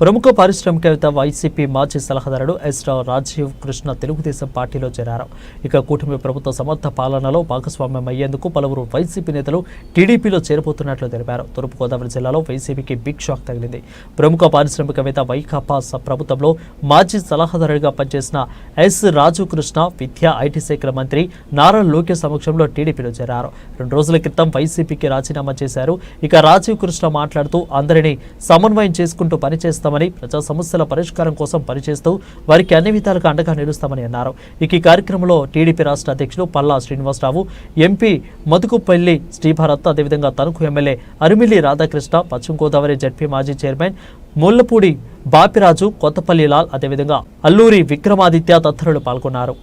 ప్రముఖ పారిశ్రామికవేత్త వైసీపీ మాజీ సలహాదారుడు ఎస్ రాజీవ్ కృష్ణ తెలుగుదేశం పార్టీలో చేరారు. ఇక కూటమి ప్రభుత్వ సమర్థ పాలనలో భాగస్వామ్యం అయ్యేందుకు పలువురు వైసీపీ నేతలు టీడీపీలో చేరబోతున్నట్లు తెలిపారు. తూర్పుగోదావరి జిల్లాలో వైసీపీకి బిగ్ షాక్ తగిలింది. ప్రముఖ పారిశ్రామికవేత్త వైకాపా ప్రభుత్వంలో మాజీ సలహాదారుడిగా పనిచేసిన ఎస్ రాజు కృష్ణ విద్యా ఐటీ శాఖల మంత్రి నారా లోకేష్ సమక్షంలో టీడీపీలో చేరారు. రెండు రోజుల క్రితం వైసీపీకి రాజీనామా చేశారు. ఇక రాజీవ్ కృష్ణ మాట్లాడుతూ అందరినీ సమన్వయం చేసుకుంటూ చేస్తామని ప్రజా సమస్యల పరిష్కారం కోసం పనిచేస్తూ వారికి అన్ని విధాలుగా అండగా నిలుస్తామని అన్నారు. ఇక ఈ కార్యక్రమంలో టీడీపీ రాష్ట్ర అధ్యక్షులు పల్లా శ్రీనివాసరావు ఎంపీ మధుకుపల్లి శ్రీభారత్ అదేవిధంగా తణుకు ఎమ్మెల్యే అరిమిల్లి రాధాకృష్ణ పశ్చిమ గోదావరి జడ్పీ మాజీ చైర్మన్ ముల్లపూడి బాపిరాజు కొత్తపల్లి లాల్ అదేవిధంగా అల్లూరి విక్రమాదిత్య తదితరులు పాల్గొన్నారు.